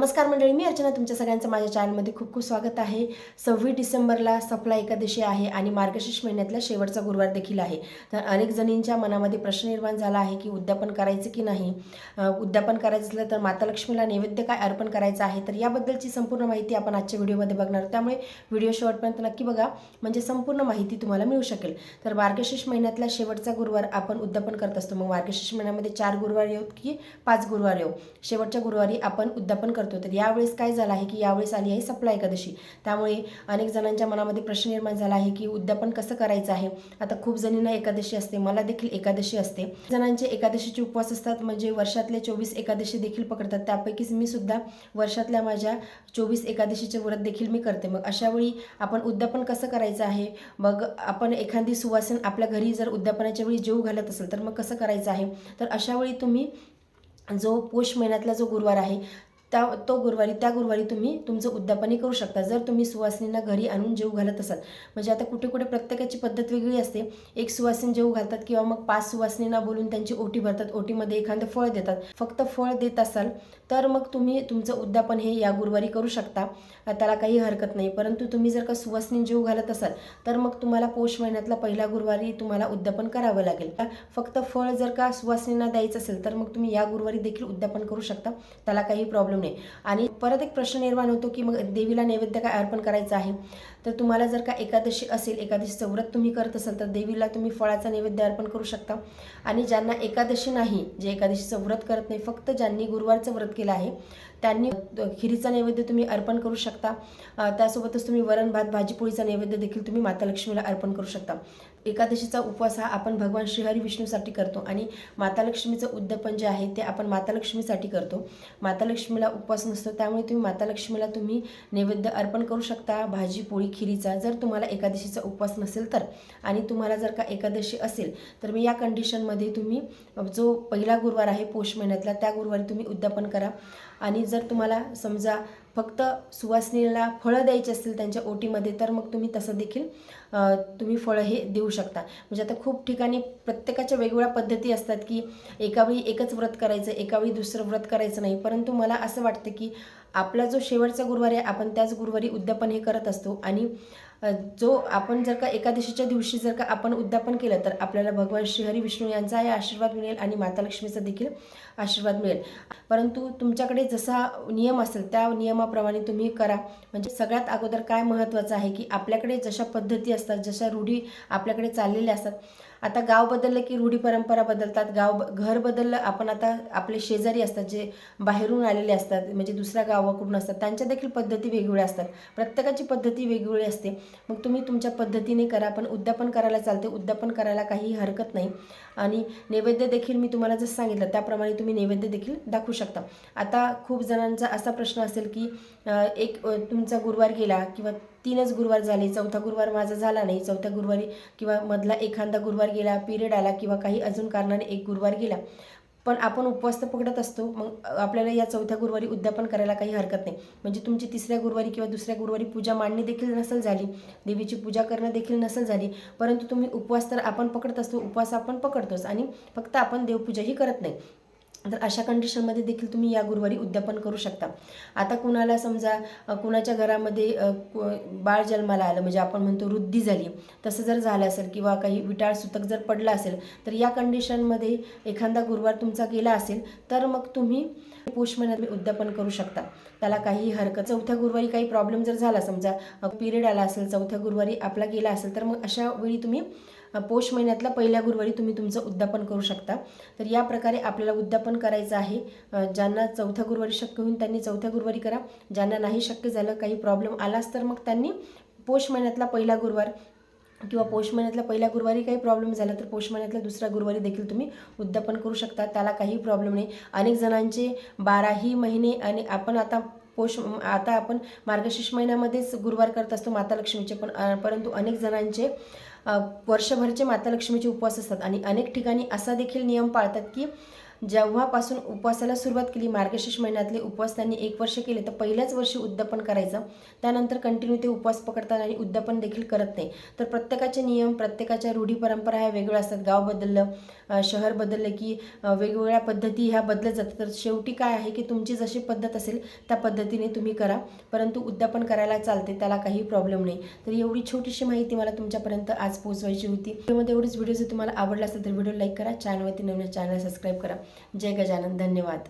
नमस्कार मंडळी मी अर्चना तुमच्या सगळ्यांचं माझ्या चॅनलमध्ये खूप खूप स्वागत आहे. सव्वीस डिसेंबरला सफला एकादशी आहे आणि मार्गशीर्ष महिन्यातला शेवटचा गुरुवार देखील आहे. तर अनेक जणींच्या मनामध्ये प्रश्न निर्माण झाला आहे की उद्यापन करायचं की नाही? उद्यापन करायचं असलं तर माता लक्ष्मीला नैवेद्य काय अर्पण करायचं आहे? तर याबद्दलची संपूर्ण माहिती आपण आजच्या व्हिडिओमध्ये बघणार त्यामुळे व्हिडिओ शेवटपर्यंत नक्की बघा. म्हणजे संपूर्ण माहिती तुम्हाला मिळू शकेल. तर मार्गशीर्ष महिन्यातला शेवटचा गुरुवार आपण उद्यापन करत असतो. मग मार्गशीर्ष महिन्यामध्ये चार गुरुवार येऊ की पाच गुरुवार येऊ शेवटच्या गुरुवारी आपण उद्यापन करतो. तर यावेळेस काय झालं आहे की यावेळेस आली आहे सप्लाय एकादशी. त्यामुळे अनेक जणांच्या मनामध्ये प्रश्न निर्माण झाला आहे की उद्यापन कसं करायचं आहे? आता खूप जणींना एकादशी असते. मला देखील एकादशी असते. जणांचे एकादशीचे उपवास असतात. म्हणजे वर्षातले चोवीस एकादशी देखील पकडतात. त्यापैकीच मी सुद्धा वर्षातल्या माझ्या चोवीस एकादशीचे व्रत देखील मी करते. मग अशावेळी आपण उद्यापन कसं करायचं आहे? मग आपण एखादी सुवासन आपल्या घरी जर उद्यापनाच्या वेळी जेव घालत असेल तर मग कसं करायचं आहे? तर अशावेळी तुम्ही जो पोष महिन्यातला जो गुरुवार आहे त्या तो गुरुवारी त्या गुरुवारी तुम्ही तुमचं उद्यापनही करू शकता. जर तुम्ही सुवासिनींना घरी आणून जेव घालत असाल म्हणजे आता कुठे कुठे प्रत्येकाची पद्धत वेगळी असते. एक सुवासिनी जेव घालतात किंवा मग पाच सुवासिनींना बोलून त्यांची ओटी भरतात. ओटीमध्ये एखादं फळ देतात. फक्त फळ देत असाल तर मग तुम्ही तुमचं उद्यापन हे या गुरुवारी करू शकता. त्याला काही हरकत नाही. परंतु तुम्ही जर का सुवासिनी जेव घालत असाल तर मग तुम्हाला पौष महिन्यातला पहिला गुरुवारी तुम्हाला उद्यापन करावं लागेल. फक्त फळ जर का सुवासिनींना द्यायचं असेल तर मग तुम्ही या गुरुवारी देखील उद्यापन करू शकता. त्याला काही प्रॉब्लेम नाही आणि परत एक प्रश्न निर्माण होतो की मग देवीला नैवेद्य काय अर्पण करायचं आहे? तर तुम्हाला जर का एकादशी असेल एकादशीचं व्रत तुम्ही करत असाल तर देवीला तुम्ही फळाचा नैवेद्य अर्पण करू शकता. आणि ज्यांना एकादशी नाही जे एकादशीचं व्रत करत नाही फक्त ज्यांनी गुरुवारचं व्रत केलं आहे त्यांनी खिरीचा नैवेद्य तुम्ही अर्पण करू शकता. त्यासोबतच तुम्ही वरण भात भाजीपोळीचा नैवेद्य देखील तुम्ही माता लक्ष्मीला अर्पण करू शकता. एकादशीचा उपवास हा आपण भगवान श्रीहरी विष्णूसाठी करतो आणि माता लक्ष्मीचं उद्यापन जे आहे ते आपण माता लक्ष्मीसाठी करतो. माता लक्ष्मीला उपवास नसतो त्यामुळे तुम्ही माता लक्ष्मीला तुम्ही नैवेद्य अर्पण करू शकता भाजी पोळी खिरीचा. जर तुम्हाला एकादशीचा उपवास नसेल तर आणि तुम्हाला जर का एकादशी असेल तर मी या कंडिशनमध्ये तुम्ही जो पहिला गुरुवार आहे पौष महिन्यातला त्या गुरुवारी तुम्ही उद्यापन करा. आणि जर तुम्हाला समजा फक्त सुवासिनीला फळं द्यायची असतील त्यांच्या ओटीमध्ये तर मग तुम्ही तसं देखील तुम्ही फळं हे देऊ शकता. म्हणजे आता खूप ठिकाणी प्रत्येकाच्या वेगवेगळ्या पद्धती असतात की एकावेळी एकच व्रत करायचं एकावेळी दुसरं व्रत करायचं नाही. परंतु मला असं वाटतं की आपला जो शेवटचा गुरुवार आहे आपण त्याच गुरुवारी उद्यापन हे करत असतो आणि जो आपण जर का एकादशीच्या दिवशी जर का आपण उद्यापन केलं तर आपल्याला भगवान श्रीहरी विष्णू यांचाही आशीर्वाद मिळेल आणि माता लक्ष्मीचा देखील आशीर्वाद मिळेल. परंतु तुमच्याकडे जसा नियम असेल त्या नियमाप्रमाणे तुम्ही करा. म्हणजे सगळ्यात अगोदर काय महत्त्वाचं आहे की आपल्याकडे जशा पद्धती असतात जशा रूढी आपल्याकडे चाललेल्या असतात आता गाव बदललं की रूढी परंपरा बदलतात गाव घर बदललं आपण आता आपले शेजारी असतात जे बाहेरून आलेले असतात म्हणजे दुसऱ्या गावाकडून असतात त्यांच्या देखील पद्धती वेगवेगळ्या असतात. प्रत्येकाची पद्धती वेगवेगळी असते. मग तुम्ही तुमच्या पद्धतीने करा पण उद्यापन करायला चालते उद्यापन करायला काही हरकत नाही. आणि नैवेद्य देखील मी तुम्हाला जसं सांगितलं त्याप्रमाणे तुम्ही नैवेद्य देखील दाखवू शकता. आता खूप जणांचा असा प्रश्न असेल की एक तुमचा गुरुवार गेला किंवा तीनच गुरुवार झाले. चौथा गुरुवार माझा झाला नाही. चौथ्या गुरुवारी किंवा मधला एखादा गुरुवार गेला पिरियड आला किंवा काही अजून कारणाने एक गुरुवार गेला. पण आपण उपवास तर पकडत असतो. मग आपल्याला या चौथ्या गुरुवारी उद्यापन करायला काही हरकत नाही. म्हणजे तुमची तिसऱ्या गुरुवारी किंवा दुसऱ्या गुरुवारी पूजा मांडणी देखील नसेल झाली. देवीची पूजा करणं देखील नसेल झाली. परंतु तुम्ही उपवास तर आपण पकडत असतो. उपवास आपण पकडतोच आणि फक्त आपण देवपूजाही करत नाही. तर अशा कंडिशनमध्ये देखील तुम्ही या गुरुवारी उद्यापन करू शकता. आता कुणाला समजा कुणाच्या घरामध्ये बाळ जन्माला आलं म्हणजे आपण म्हणतो वृद्धी झाली तसं जर झालं असेल किंवा काही विटाळ सुतक जर पडलं असेल तर या कंडिशनमध्ये एखादा गुरुवार तुमचा गेला असेल तर मग तुम्ही पौष महिन्यात उद्यापन करू शकता. त्याला काही हरकत चौथ्या गुरुवारी काही प्रॉब्लेम जर झाला समजा पिरियड आला असेल चौथ्या गुरुवारी आपला गेला असेल तर मग अशा वेळी तुम्ही पौष महिन्यातला पहिल्या गुरुवारी तुम्ही तुमचं उद्यापन करू शकता. तर या प्रकारे आपल्याला उद्यापन करायचं आहे. ज्यांना चौथ्या गुरुवारी शक्य होईल त्यांनी चौथ्या गुरुवारी करा. ज्यांना नाही शक्य झालं काही प्रॉब्लेम आलाच तर मग त्यांनी पौष महिन्यातला पहिला गुरुवार किंवा पौष महिन्यातला पहिल्या गुरुवारी काही प्रॉब्लेम झाला तर पौष महिन्यातला दुसऱ्या गुरुवारी देखील तुम्ही उद्यापन करू शकता. त्याला काही प्रॉब्लेम नाही. अनेक जणांचे बाराही महिने आणि आपण आता पोष आता आपण मार्गशीर्ष महिन्यामध्येच गुरुवार करत असतो माता लक्ष्मीचे पण परंतु अनेक जणांचे वर्षभरचे माता लक्ष्मीचे उपवास असतात. आणि अनेक ठिकाणी असा देखील नियम पाळतात की जेव्हापासून उपवासाला सुरुवात केली मार्गशीर्ष महिन्यातले उपवास त्यांनी एक वर्ष केले तर पहिल्याच वर्षी उद्यापन करायचं. त्यानंतर कंटिन्यू ते उपवास पकडतात आणि उद्यापन देखील करत नाही. तर प्रत्येकाचे नियम प्रत्येकाच्या रूढी परंपरा ह्या वेगळ्या असतात. गाव बदललं शहर बदललं की वेगवेगळ्या पद्धती ह्या बदलत जातात. तर शेवटी काय आहे की तुमची जशी पद्धत असेल त्या पद्धतीने तुम्ही करा. परंतु उद्यापन करायला चालते त्याला काही प्रॉब्लेम नाही. तर एवढी छोटीशी माहिती मला तुमच्यापर्यंत आज पोहोचवायची होती. व्हिडिओमध्ये एवढीच व्हिडिओ जर तुम्हाला आवडला असेल तर व्हिडिओ लाईक करा. चॅनलवरती नवीन चॅनल सबस्क्राईब करा. जय गजानन धन्यवाद.